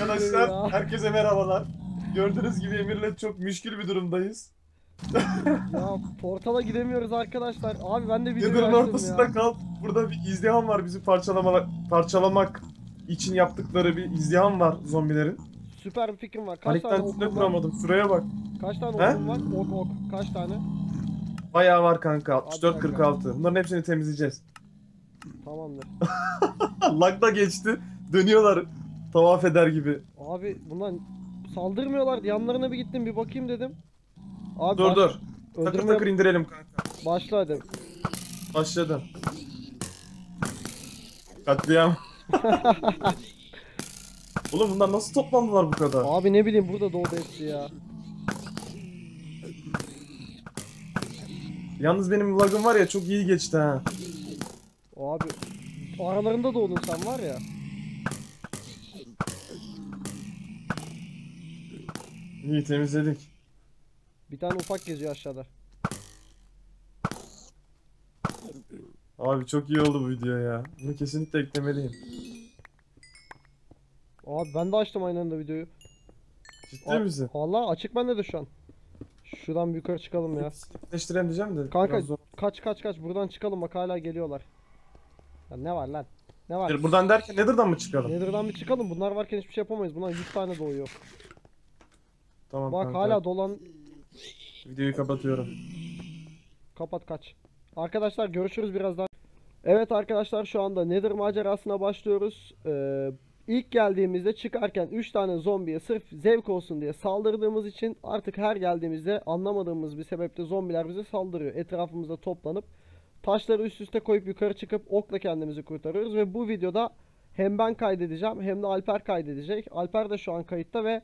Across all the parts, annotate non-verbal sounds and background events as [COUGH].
Arkadaşlar herkese merhabalar. Gördüğünüz gibi Emir'le çok müşkül bir durumdayız. Ya portala gidemiyoruz arkadaşlar. Abi ben de Nether'ın açtım ortasında ya. kal. Burada bir izdiham var bizi parçalama, parçalamak için yaptıkları bir izdiham var zombilerin. Süper bir fikrim var. Kaç tane Panikten üstüne okum var? duramadım. Şuraya bak. Kaç tane He? okum var? Ok ok. Kaç tane? Bayağı var kanka. Hadi 64-46. Bunların hepsini temizleyeceğiz. Tamamdır. [LAUGHS] Lag da geçti. Dönüyorlar. Tavaf eder gibi. Abi bunlar saldırmıyorlar. Yanlarına bir gittim bir bakayım dedim. Abi Dur baş- dur. Takır Öldürmeye takır indirelim kanka. başla hadi. Başladım. Katliam. [LAUGHS] Oğlum bunlar nasıl toplandılar bu kadar? Abi ne bileyim burada doğdu hepsi ya. Yalnız benim lagım var ya çok iyi geçti ha. Abi aralarında doğdun sen var ya. İyi temizledik. Bir tane ufak geziyor aşağıda. Abi çok iyi oldu bu video ya. Bunu kesinlikle eklemeliyim. Abi ben de açtım aynı anda videoyu. Ciddi Aa, misin? Vallahi açık bende de şu an. Şuradan bir yukarı çıkalım ya. Netleştireyim diyeceğim de. Kanka kaç kaç kaç buradan çıkalım bak hala geliyorlar. Ya ne var lan? Ne var? Buradan derken Nether'dan mı çıkalım? Nether'dan bir çıkalım. Bunlar varken hiçbir şey yapamayız. Bunlar 100 tane doğuyor. Tamam Bak kanka. hala dolan. Videoyu kapatıyorum. Kapat kaç. Arkadaşlar görüşürüz birazdan. Evet arkadaşlar şu anda Nether macerasına başlıyoruz. Ee, ilk geldiğimizde çıkarken 3 tane zombiye sırf zevk olsun diye saldırdığımız için artık her geldiğimizde anlamadığımız bir sebeple zombiler bize saldırıyor. Etrafımızda toplanıp taşları üst üste koyup yukarı çıkıp okla kendimizi kurtarıyoruz ve bu videoda hem ben kaydedeceğim hem de Alper kaydedecek. Alper de şu an kayıtta ve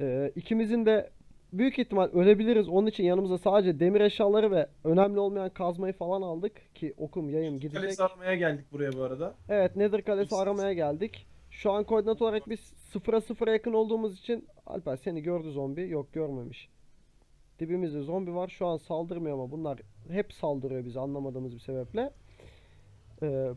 e, ikimizin de büyük ihtimal ölebiliriz. Onun için yanımıza sadece demir eşyaları ve önemli olmayan kazmayı falan aldık ki okum yayım gidecek. Kalesi aramaya geldik buraya bu arada. Evet Nether kalesi aramaya geldik. Şu an koordinat olarak biz sıfıra sıfıra yakın olduğumuz için Alper seni gördü zombi. Yok görmemiş. Dibimizde zombi var. Şu an saldırmıyor ama bunlar hep saldırıyor bize anlamadığımız bir sebeple. Ee,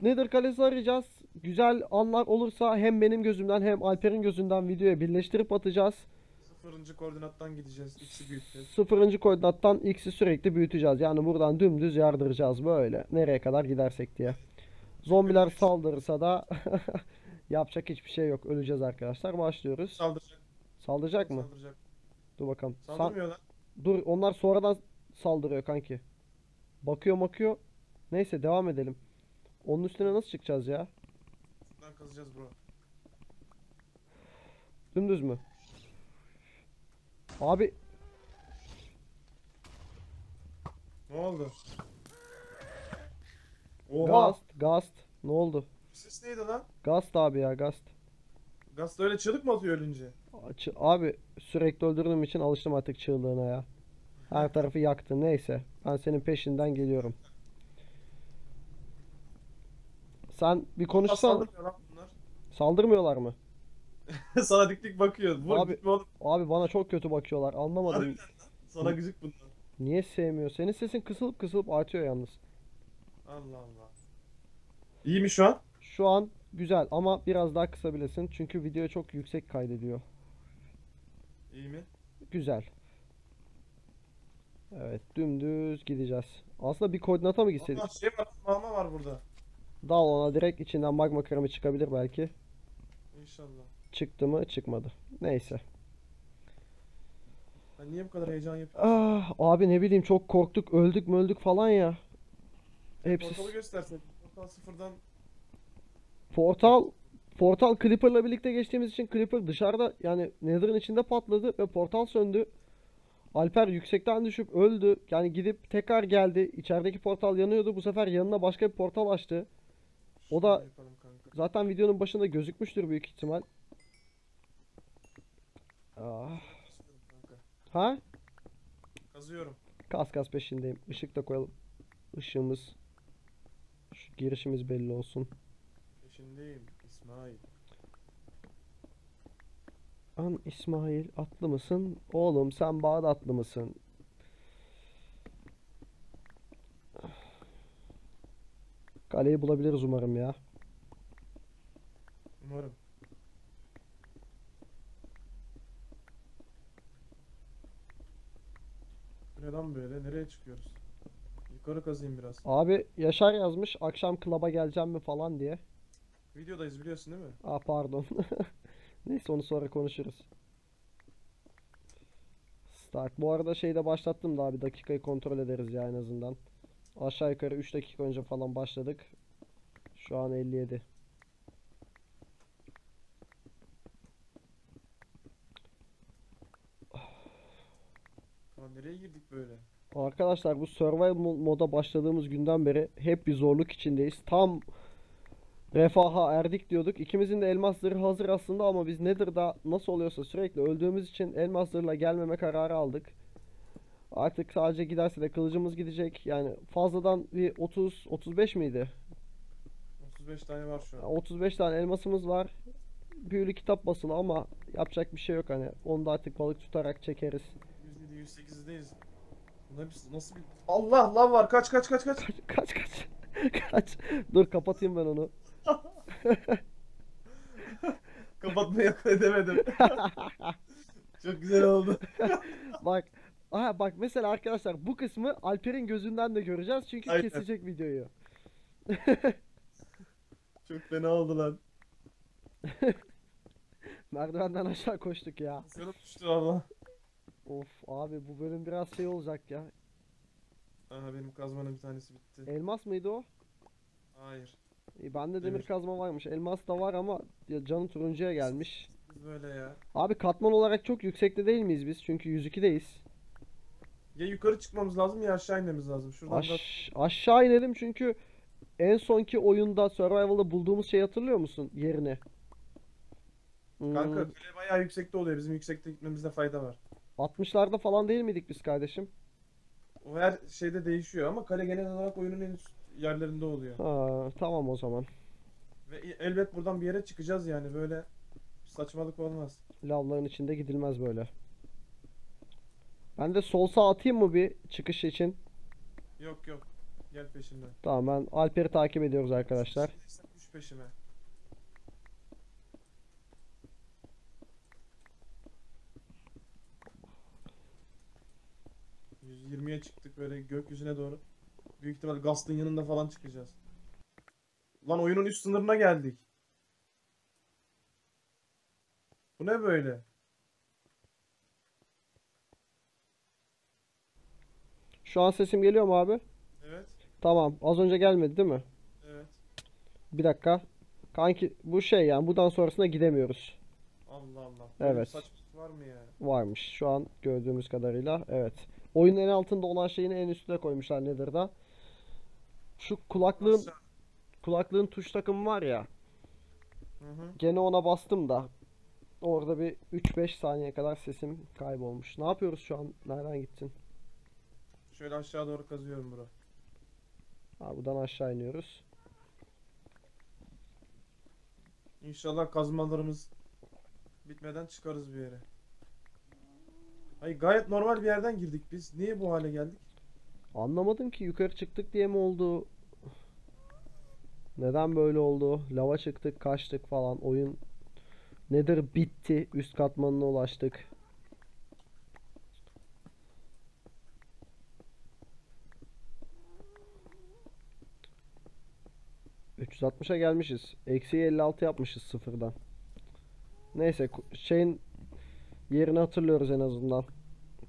Nether kalesi arayacağız. Güzel anlar olursa hem benim gözümden hem Alper'in gözünden videoya birleştirip atacağız. Sıfırıncı koordinattan gideceğiz. İkisi büyüteceğiz. Sıfırıncı koordinattan x'i sürekli büyüteceğiz. Yani buradan dümdüz yardıracağız böyle. Nereye kadar gidersek diye. Zombiler saldırırsa da [LAUGHS] yapacak hiçbir şey yok. Öleceğiz arkadaşlar. Başlıyoruz. Saldıracak. Saldıracak mı? Saldıracak. Dur bakalım. Sa- Saldırmıyorlar. Dur onlar sonradan saldırıyor kanki. Bakıyor bakıyor. Neyse devam edelim. Onun üstüne nasıl çıkacağız ya? Buradan kazacağız bro. Dümdüz mü? Abi Ne oldu? Oha. Gast, Gast. Ne oldu? Ses neydi lan? Gast abi ya Gast. Gaz öyle çığlık mı atıyor ölünce? Ç- Abi sürekli öldürdüğüm için alıştım artık çığlığına ya. Her tarafı yaktı. Neyse. Ben senin peşinden geliyorum. Sen bir konuşsan. Saldırmıyorlar mı? [LAUGHS] Sana dik dik bakıyor. Vur Abi-. Abi bana çok kötü bakıyorlar. Anlamadım. Harbiden lan. Sana gıcık bunlar. Niye sevmiyor? Senin sesin kısılıp kısılıp artıyor yalnız. Allah Allah. İyi mi şu an? Şu an güzel ama biraz daha kısabilirsin. Çünkü video çok yüksek kaydediyor. İyi mi? Güzel. Evet dümdüz gideceğiz. Aslında bir koordinata mı gitseydik? Allah şey var. Mama var burada. Dal ona direkt içinden magma kremi çıkabilir belki. İnşallah. Çıktı mı? Çıkmadı. Neyse. Ben niye bu kadar heyecan yapıyorum? Ah, abi ne bileyim çok korktuk, öldük mü öldük falan ya. Hepsi Portalı göstersen. Portal sıfırdan portal portal Clipper'la birlikte geçtiğimiz için Clipper dışarıda yani Nether'ın içinde patladı ve portal söndü. Alper yüksekten düşüp öldü. Yani gidip tekrar geldi. İçerideki portal yanıyordu. Bu sefer yanına başka bir portal açtı. O da-. Zaten videonun başında gözükmüştür büyük ihtimal. Ah. Ha? Kazıyorum. Kas kas peşindeyim. Işık da koyalım. Işığımız. Şu girişimiz belli olsun. Peşindeyim. İsmail. An İsmail atlı mısın? Oğlum sen Bağdatlı mısın? Kaleyi bulabiliriz umarım ya. Umarım. Neden böyle? Nereye çıkıyoruz? Yukarı kazayım biraz. Abi Yaşar yazmış akşam klaba geleceğim mi falan diye. Videodayız biliyorsun değil mi? Aa pardon. [LAUGHS] Neyse onu sonra konuşuruz. Start. Bu arada şeyi de başlattım da abi dakikayı kontrol ederiz ya en azından. Aşağı yukarı 3 dakika önce falan başladık. Şu an 57. nereye girdik böyle? Arkadaşlar bu survival mo- moda başladığımız günden beri hep bir zorluk içindeyiz. Tam refaha erdik diyorduk. İkimizin de elmas zırhı hazır aslında ama biz Nether'da nasıl oluyorsa sürekli öldüğümüz için elmas zırhla gelmeme kararı aldık. Artık sadece giderse de kılıcımız gidecek. Yani fazladan bir 30 35 miydi? 35 tane var şu an. 35 tane elmasımız var. Büyülü kitap basılı ama yapacak bir şey yok hani. Onu da artık balık tutarak çekeriz. 107 108'deyiz. Bunlar biz nasıl bir... Allah lav var kaç kaç kaç kaç. Kaç kaç. Kaç. [LAUGHS] Dur kapatayım ben onu. [LAUGHS] Kapatmayı akıl edemedim. [LAUGHS] Çok güzel oldu. Bak. Aha bak mesela arkadaşlar bu kısmı Alper'in gözünden de göreceğiz çünkü Aynen. kesecek videoyu. Çok fena oldu lan. Merdivenden aşağı koştuk ya. Sana düştü valla. Of abi bu bölüm biraz şey olacak ya. Aha benim kazmanın bir tanesi bitti. Elmas mıydı o? Hayır. İyi, bende demir Demir. kazma varmış. Elmas da var ama ya canı turuncuya gelmiş. Biz böyle ya. Abi katman olarak çok yüksekte değil miyiz biz? Çünkü 102'deyiz. Ya yukarı çıkmamız lazım ya aşağı inmemiz lazım. Şuradan da Aş aşağı inelim çünkü en sonki oyunda Survival'da bulduğumuz şeyi hatırlıyor musun? Yerini. Hmm, Kanka kule bayağı yüksekte oluyor. Bizim yüksekte gitmemizde fayda var. 60'larda falan değil miydik biz kardeşim? O her şeyde değişiyor ama kale genel olarak oyunun en üst yerlerinde oluyor. Ha, tamam o zaman. Ve elbet buradan bir yere çıkacağız yani böyle saçmalık olmaz. Lavların içinde gidilmez böyle. Ben de sol sağ atayım mı bir çıkış için? Yok yok. Gel peşimden. Tamam ben Alper'i takip ediyoruz arkadaşlar. Düş peşime. %20'ye çıktık böyle gökyüzüne doğru. Büyük ihtimal Gast'ın yanında falan çıkacağız. Lan oyunun üst sınırına geldik. Bu ne böyle? Şu an sesim geliyor mu abi? Evet. Tamam. Az önce gelmedi değil mi? Evet. Bir dakika. Kanki bu şey yani buradan sonrasına gidemiyoruz. Allah Allah. Böyle Evet. saçmalık var mı ya? Varmış şu an gördüğümüz kadarıyla. Evet. Oyunun en altında olan şeyini en üstüne koymuşlar Nether'da. Şu kulaklığın kulaklığın tuş takımı var ya. Hı hı. Gene ona bastım da. Orada bir 3-5 saniye kadar sesim kaybolmuş. Ne yapıyoruz şu an? Nereden gittin? Şöyle aşağı doğru kazıyorum bura. Ha, buradan aşağı iniyoruz. İnşallah kazmalarımız bitmeden çıkarız bir yere. Hayır gayet normal bir yerden girdik biz. Niye bu hale geldik? Anlamadım ki yukarı çıktık diye mi oldu? Neden böyle oldu? Lava çıktık, kaçtık falan. Oyun nedir bitti. Üst katmanına ulaştık. ...360'a gelmişiz. Eksi 56 yapmışız sıfırdan. Neyse şeyin yerini hatırlıyoruz en azından.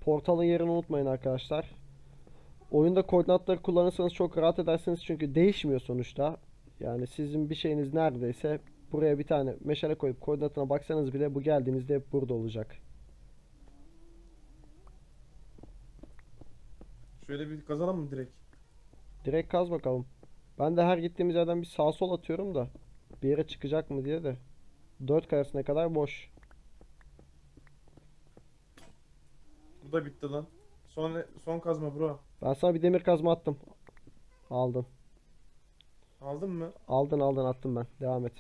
Portalın yerini unutmayın arkadaşlar. Oyunda koordinatları kullanırsanız çok rahat edersiniz çünkü değişmiyor sonuçta. Yani sizin bir şeyiniz neredeyse buraya bir tane meşale koyup koordinatına baksanız bile bu geldiğinizde hep burada olacak. Şöyle bir kazalım mı direkt? Direkt kaz bakalım. Ben de her gittiğimiz yerden bir sağ sol atıyorum da bir yere çıkacak mı diye de 4 karesine kadar boş. Bu da bitti lan. Son son kazma bro. Ben sana bir demir kazma attım. Aldın. Aldın mı? Aldın aldın attım ben. Devam et.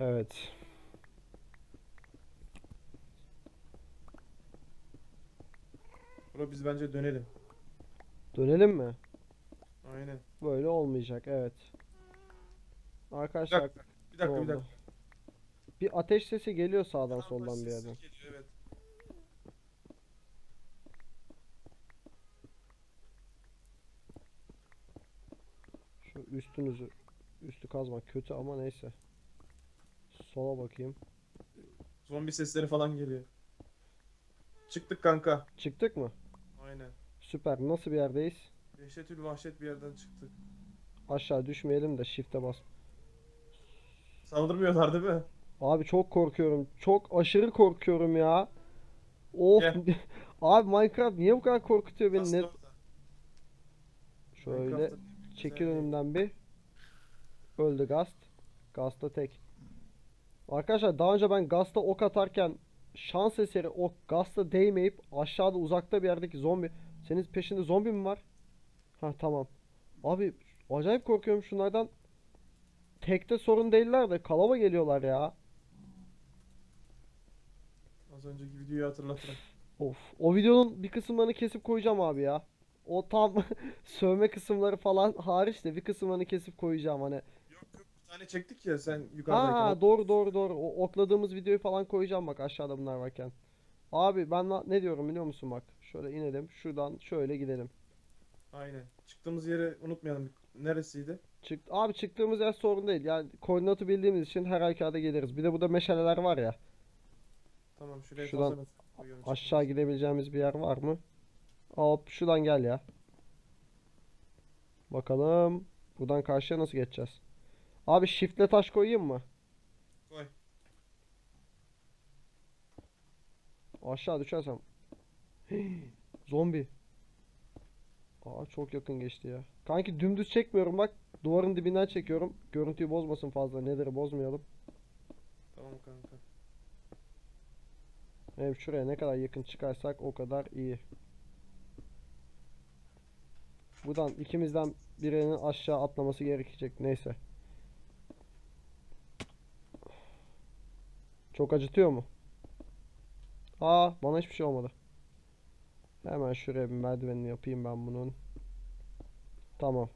Evet. Bro biz bence dönelim. Dönelim mi? Aynen. Böyle olmayacak. Evet. Bir Arkadaşlar dakika. Bir dakika bir dakika. Bir ateş sesi geliyor sağdan Tamam, soldan bir yerden. geliyor, evet. Şu üstünüzü üstü kazmak kötü ama neyse. Sola bakayım. Zombi sesleri falan geliyor. Çıktık kanka. Çıktık mı? Aynen. Süper. Nasıl bir yerdeyiz? Dehşetül vahşet bir yerden çıktık. Aşağı düşmeyelim de shift'e bas. Saldırmıyorlar değil mi? Abi çok korkuyorum. Çok aşırı korkuyorum ya. Of. Gel. [LAUGHS] Abi Minecraft niye bu kadar korkutuyor beni? Ne... Şöyle çekil önümden bir. Öldü Gast. Gast'ta tek. Arkadaşlar daha önce ben Gast'a ok atarken şans eseri ok Gast'a değmeyip aşağıda uzakta bir yerdeki zombi. Senin peşinde zombi mi var? Ha tamam. Abi acayip korkuyorum şunlardan. Tekte sorun değiller de kalaba geliyorlar ya. Az önceki videoyu hatırlatırım. [LAUGHS] Of. O videonun bir kısımlarını kesip koyacağım abi ya. O tam [LAUGHS] sövme kısımları falan hariç de bir kısımlarını kesip koyacağım hani. Yok yok bir tane çektik ya sen yukarıdayken. Ha doğru doğru doğru. O okladığımız videoyu falan koyacağım bak aşağıda bunlar varken. Abi ben ne diyorum biliyor musun bak. Şöyle inelim. Şuradan şöyle gidelim. Aynen. Çıktığımız yeri unutmayalım. Neresiydi? Çık abi çıktığımız yer sorun değil. Yani koordinatı bildiğimiz için her halükarda geliriz. Bir de burada meşaleler var ya. Tamam şuraya Şuradan fazla mesafe koyuyorum. Aşağı gidebileceğimiz bir yer var mı? Hop şuradan gel ya. Bakalım. Buradan karşıya nasıl geçeceğiz? Abi shift'le taş koyayım mı? Koy. Aşağı düşersem. [GASPS] Zombi. Aa çok yakın geçti ya. Kanki dümdüz çekmiyorum bak. Duvarın dibinden çekiyorum. Görüntüyü bozmasın fazla. Nedir bozmayalım. Tamam kanka. Evet şuraya ne kadar yakın çıkarsak o kadar iyi. Buradan ikimizden birinin aşağı atlaması gerekecek. Neyse. Çok acıtıyor mu? Aa bana hiçbir şey olmadı. Hemen şuraya bir merdivenini yapayım ben bunun. Tamam.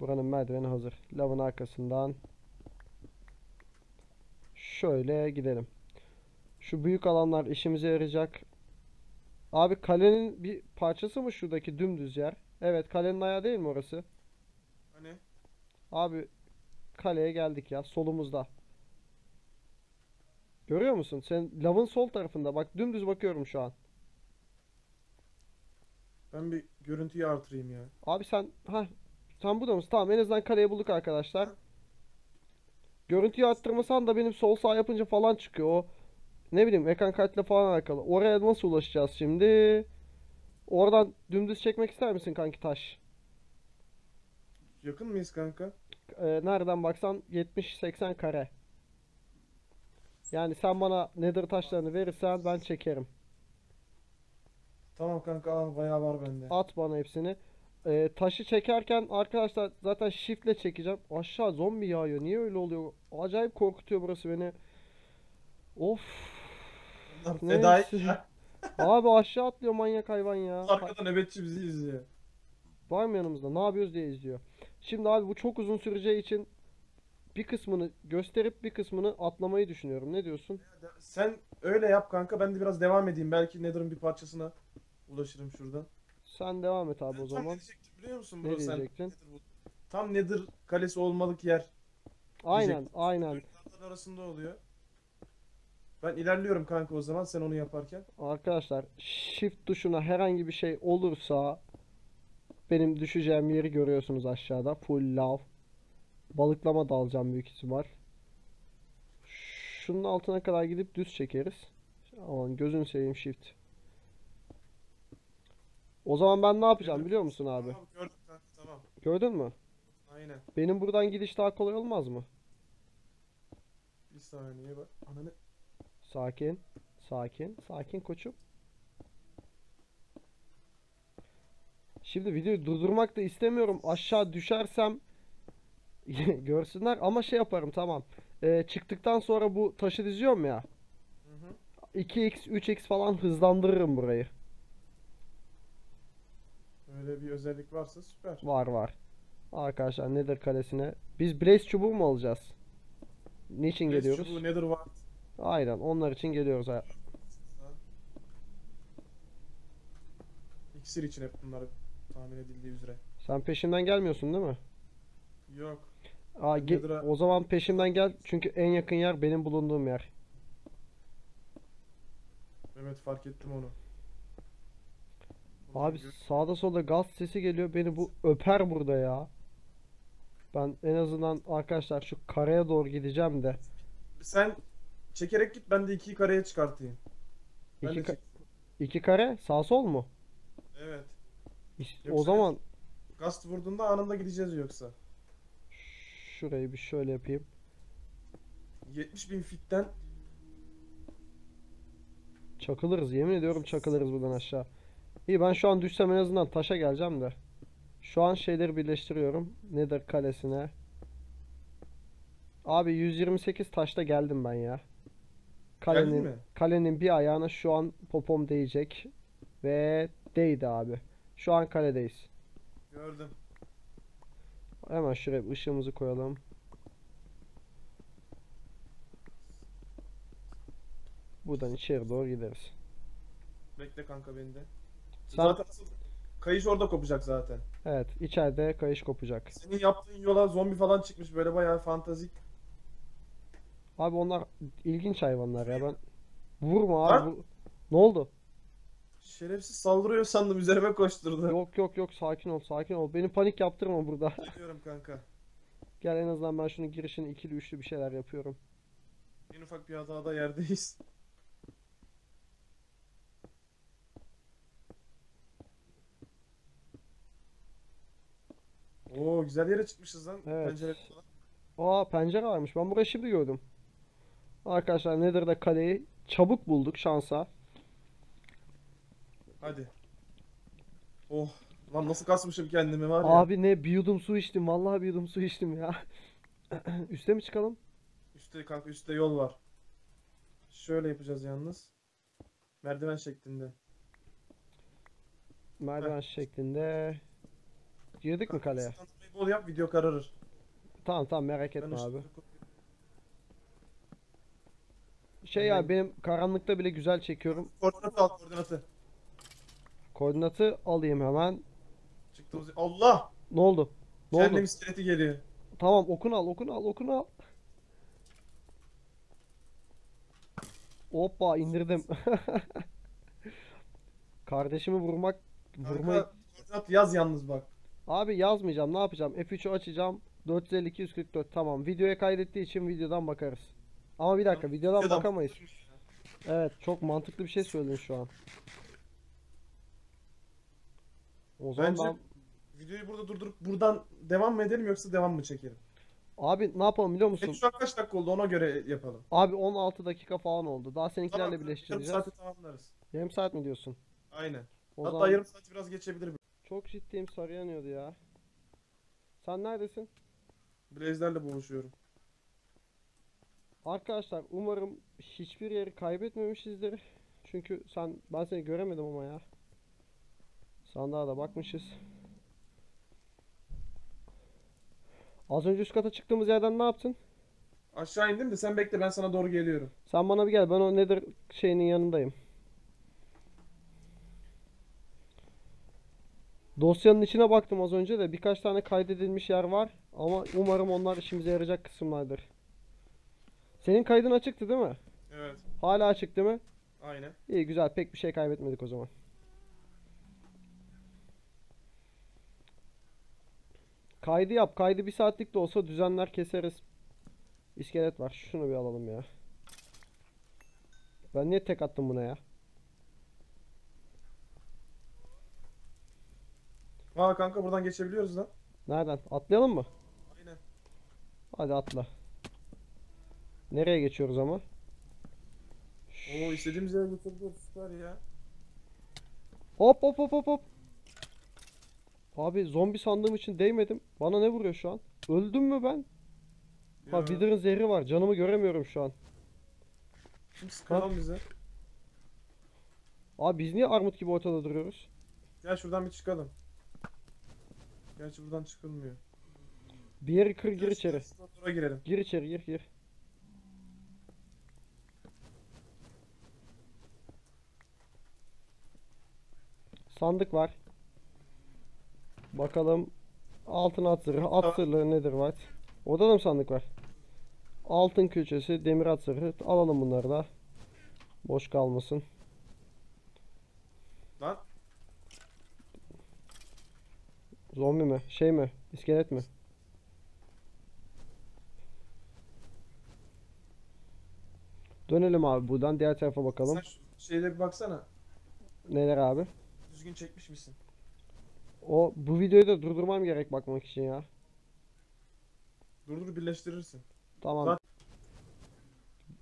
Buranın merdiveni hazır. Lavın arkasından şöyle gidelim. Şu büyük alanlar işimize yarayacak. Abi kalenin bir parçası mı şuradaki dümdüz yer? Evet kalenin ayağı değil mi orası? Hani? Abi kaleye geldik ya solumuzda. Görüyor musun? Sen lavın sol tarafında. Bak dümdüz bakıyorum şu an. Ben bir görüntüyü artırayım ya. Abi sen ha sen burada mısın? Tamam en azından kaleyi bulduk arkadaşlar. Görüntüyü arttırmasan da benim sol sağ yapınca falan çıkıyor o. Ne bileyim ekran kartıyla falan alakalı. Oraya nasıl ulaşacağız şimdi? Oradan dümdüz çekmek ister misin kanki taş? Yakın mıyız kanka? Ee, nereden baksan 70-80 kare. Yani sen bana nether taşlarını verirsen ben çekerim. Tamam kanka al bayağı var bende. At bana hepsini. Ee, taşı çekerken arkadaşlar zaten shiftle çekeceğim. Aşağı zombi yağıyor. Niye öyle oluyor? Acayip korkutuyor burası beni. Of. Bunlar neyse. [LAUGHS] Abi aşağı atlıyor manyak hayvan ya. Arkada nöbetçi bizi izliyor. Var mı yanımızda? Ne yapıyoruz diye izliyor. Şimdi abi bu çok uzun süreceği için bir kısmını gösterip bir kısmını atlamayı düşünüyorum. Ne diyorsun? Sen öyle yap kanka ben de biraz devam edeyim. Belki Nether'ın bir parçasına ulaşırım şuradan. Sen devam et abi Ben o zaman. ne diyecektim biliyor musun Ne bro sen? diyecektin? Tam Nether kalesi olmalık yer. Aynen, Diyecektim. aynen. Dörtlerden arasında oluyor. Ben ilerliyorum kanka o zaman sen onu yaparken. Arkadaşlar shift tuşuna herhangi bir şey olursa benim düşeceğim yeri görüyorsunuz aşağıda. Full lav. Balıklama da alacağım büyük ihtimal. Şunun altına kadar gidip düz çekeriz. Aman gözünü seveyim shift. O zaman ben ne yapacağım biliyor musun abi? Tamam gördüm kanka tamam. Gördün mü? Aynen. Benim buradan gidiş daha kolay olmaz mı? Bir saniye bak. Ananı. Sakin. Sakin. Sakin koçum. Şimdi videoyu durdurmak da istemiyorum. Aşağı düşersem [LAUGHS] görsünler ama şey yaparım tamam. Ee, çıktıktan sonra bu taşı diziyorum ya. Hı hı. 2x 3x falan hızlandırırım burayı. Öyle bir özellik varsa süper. Var var. Arkadaşlar Nether kalesine. Biz Blaze çubuğu mu alacağız? Niçin Blaze geliyoruz? çubuğu nedir var? Aynen onlar için geliyoruz. ha- İksir için hep bunlar tahmin edildiği üzere. Sen peşimden gelmiyorsun değil mi? Yok. Aa, ge- o zaman peşimden gel çünkü en yakın yer benim bulunduğum yer. Evet fark ettim onu. Abi sağda solda gaz sesi geliyor beni bu öper burada ya. Ben en azından arkadaşlar şu karaya doğru gideceğim de. Sen çekerek git ben de iki kareye çıkartayım. Ben İki, de ka- çek- iki kare sağ sol mu? Evet. Yoksa- o zaman Gast vurduğunda anında gideceğiz yoksa. Şurayı bir şöyle yapayım. 70 bin fitten Çakılırız yemin ediyorum çakılırız buradan aşağı. İyi ben şu an düşsem en azından taşa geleceğim de. Şu an şeyleri birleştiriyorum. Nether kalesine. Abi 128 taşta geldim ben ya. Kalenin kalenin bir ayağına şu an popom değecek ve değdi abi. Şu an kaledeyiz. gördüm. Hemen şuraya ışığımızı koyalım. Buradan içeri doğru gideriz. Bekle kanka beni de. Sen Zaten kayış orada kopacak zaten. evet içeride kayış kopacak. Senin yaptığın yola zombi falan çıkmış böyle bayağı fantazik. Abi onlar ilginç hayvanlar ya ben vurma abi bu- Ne oldu? Şerefsiz saldırıyor sandım üzerime koşturdu. Yok yok yok sakin ol sakin ol. Beni panik yaptırma burada. [LAUGHS] Geliyorum kanka. Gel en azından ben şunun girişini ikili üçlü bir şeyler yapıyorum. En ufak bir hatada yerdeyiz. Oo güzel yere çıkmışız lan. Evet. Pencere falan. Aa pencere varmış. Ben burayı şimdi gördüm. Arkadaşlar Nether'da kaleyi çabuk bulduk şansa. Hadi. Oh. Lan nasıl kasmışım kendimi var ya. Abi ne bir yudum su içtim. Vallahi bir yudum su içtim ya. [CLEARS THROAT] Üste mi çıkalım? Üstte kanka üstte yol var. Şöyle yapacağız yalnız. Merdiven şeklinde. Merdiven şeklinde. Girdik mi kaleye? Bol yap video kararır. Tamam tamam merak Ben etme abi. ışıkları koyayım. Şey Ben- ya benim karanlıkta bile güzel çekiyorum. Koordinatı al koordinatı. Koordinatı alayım hemen. Çıktığımız Allah! Ne oldu? Ne Kendim oldu? iskeleti geliyor. Tamam okunu al okunu al okunu al. Hoppa indirdim. [LAUGHS] Kardeşimi vurmak vurmayı Kanka koordinat yaz yalnız bak. Abi yazmayacağım ne yapacağım F3'ü açacağım 452 144 tamam videoya kaydettiği için videodan bakarız ama bir dakika videodan Videodan bakamayız Evet çok mantıklı bir şey söyledin şu an O zaman Bence ben- videoyu burada durdurup buradan devam mı edelim yoksa devam mı çekelim? Abi ne yapalım biliyor musun Peki şu an kaç dakika oldu ona göre yapalım. Abi 16 dakika falan oldu daha seninkilerle Tamam, yarım birleştireceğiz saate tamamlarız. Yarım saat mi diyorsun Aynen. O Hatta zaman yarım saat biraz geçebilir. çok ciddiyim sarı yanıyordu ya Sen neredesin Blaze'lerle boğuşuyorum. Arkadaşlar umarım hiçbir yeri kaybetmemişizdir. Çünkü sen ben seni göremedim ama ya. Sandığa da bakmışız. Az önce üst kata çıktığımız yerden ne yaptın? Aşağı indim de sen bekle ben sana doğru geliyorum. Sen bana bir gel. Ben o nedir şeyinin yanındayım. Dosyanın içine baktım az önce de birkaç tane kaydedilmiş yer var ama umarım onlar işimize yarayacak kısımlardır. Senin kaydın açıktı değil mi? Evet. Hala açık değil mi? Aynen. İyi güzel pek bir şey kaybetmedik o zaman. Kaydı yap. Kaydı bir saatlik de olsa düzenler keseriz. İskelet var. Şunu bir alalım ya. Ben niye tek attım buna ya? Aa kanka buradan geçebiliyoruz lan. Nereden? Atlayalım mı? Aynen. Hadi atla. Nereye geçiyoruz ama? Oo istediğimiz yere götürdü. Süper ya. Hop hop hop hop hop. Abi zombi sandığım için değmedim. Bana ne vuruyor şu an? Öldüm mü ben? Ha Ya, Wither'ın zehri var. Canımı göremiyorum şu an. Kim sıkıyor bize? Abi biz niye armut gibi ortada duruyoruz? Gel şuradan bir çıkalım. Gerçi buradan çıkılmıyor. Bir yeri kır gir içeri. Statora girelim. Gir içeri gir gir. Sandık var. Bakalım altın at zırhı, at zırhları nedir var? Orada da mı sandık var? Altın külçesi, demir at zırhı. Alalım bunları da. Boş kalmasın. Lan Zombi mi? Şey mi? İskelet mi? Dönelim abi buradan diğer tarafa bakalım. sen şu şeylere bir baksana. Neler abi? Düzgün çekmiş misin? O bu videoyu da durdurmam gerek bakmak için ya. Durdur birleştirirsin. Tamam. Zaten-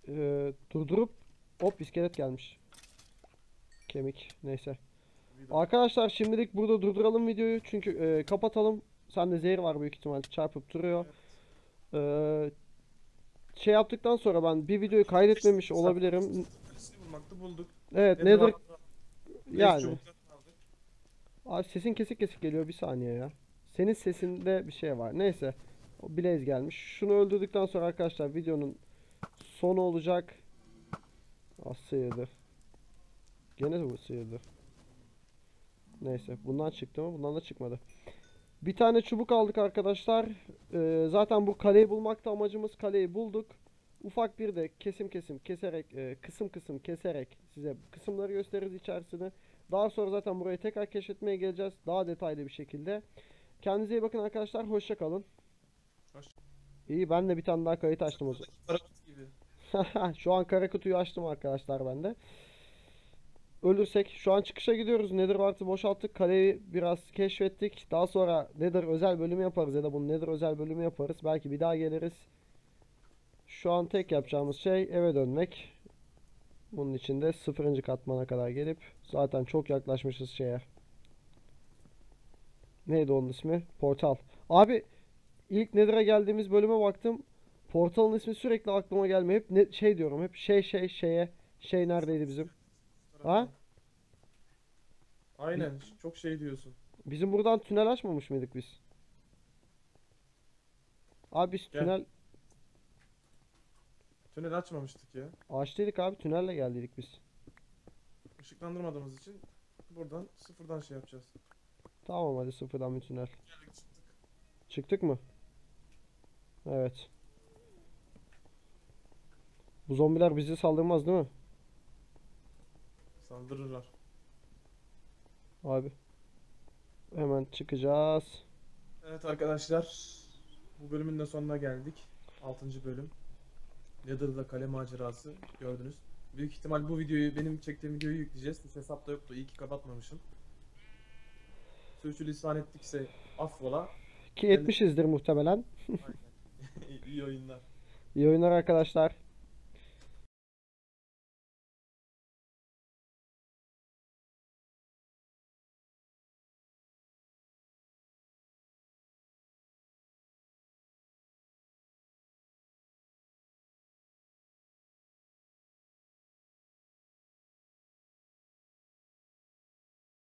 Ee, durdurup hop iskelet gelmiş. Kemik neyse. Arkadaşlar şimdilik burada durduralım videoyu çünkü e, kapatalım. Sende zehir var büyük ihtimal çarpıp duruyor. Ee, şey yaptıktan sonra ben bir videoyu kaydetmemiş olabilirim. Kalesini bulmakta bulduk. Evet Nedir yani. Abi sesin kesik kesik geliyor bir saniye ya. Senin sesinde bir şey var. Neyse. O Blaze gelmiş. Şunu öldürdükten sonra arkadaşlar videonun sonu olacak. Ah sıyırdı. Gene bu sıyırdı. Neyse. Bundan çıktı mı? Bundan da çıkmadı. Bir tane çubuk aldık arkadaşlar. Ee, zaten bu kaleyi bulmakta amacımız. Kaleyi bulduk. Ufak bir de kesim kesim keserek, e, kısım kısım keserek size kısımları gösteririz içerisini. Daha sonra zaten burayı tekrar keşfetmeye geleceğiz. Daha detaylı bir şekilde. Kendinize iyi bakın arkadaşlar. Hoşça kalın. Hoş- İyi ben de bir tane daha kayıt açtım o zaman. [LAUGHS] [LAUGHS] Şu an kara kutuyu açtım arkadaşlar ben de. Ölürsek şu an çıkışa gidiyoruz. Nether Wart'ı boşalttık. Kaleyi biraz keşfettik. Daha sonra Nether özel bölümü yaparız ya da bunu Nether özel bölümü yaparız. Belki bir daha geliriz. Şu an tek yapacağımız şey eve dönmek. Bunun için de sıfırıncı katmana kadar gelip zaten çok yaklaşmışız şeye. Neydi onun ismi? Portal. Abi ilk Nether'a geldiğimiz bölüme baktım. Portalın ismi sürekli aklıma gelmiyor. Hep ne, şey diyorum. Hep şey şey şeye. Şey neredeydi bizim? Ha? Aynen. Çok şey diyorsun. Bizim buradan tünel açmamış mıydık biz? Abi biz Gel. tünel Tünel açmamıştık ya. açtıydık abi. Tünelle geldiydik biz. Işıklandırmadığımız için buradan sıfırdan şey yapacağız. Tamam hadi sıfırdan bir tünel. Geldik çıktık. Çıktık mı? Evet. Bu zombiler bizi saldırmaz değil mi? Saldırırlar. Abi. Hemen çıkacağız. Evet arkadaşlar. Bu bölümün de sonuna geldik. 6. bölüm. Nether'da kale macerası gördünüz. Büyük ihtimal bu videoyu benim çektiğim videoyu yükleyeceğiz. Hiç hesapta yoktu. İyi ki kapatmamışım. Sürçülisan ettikse affola. Ki etmişizdir muhtemelen. [LAUGHS] İyi oyunlar. İyi oyunlar arkadaşlar.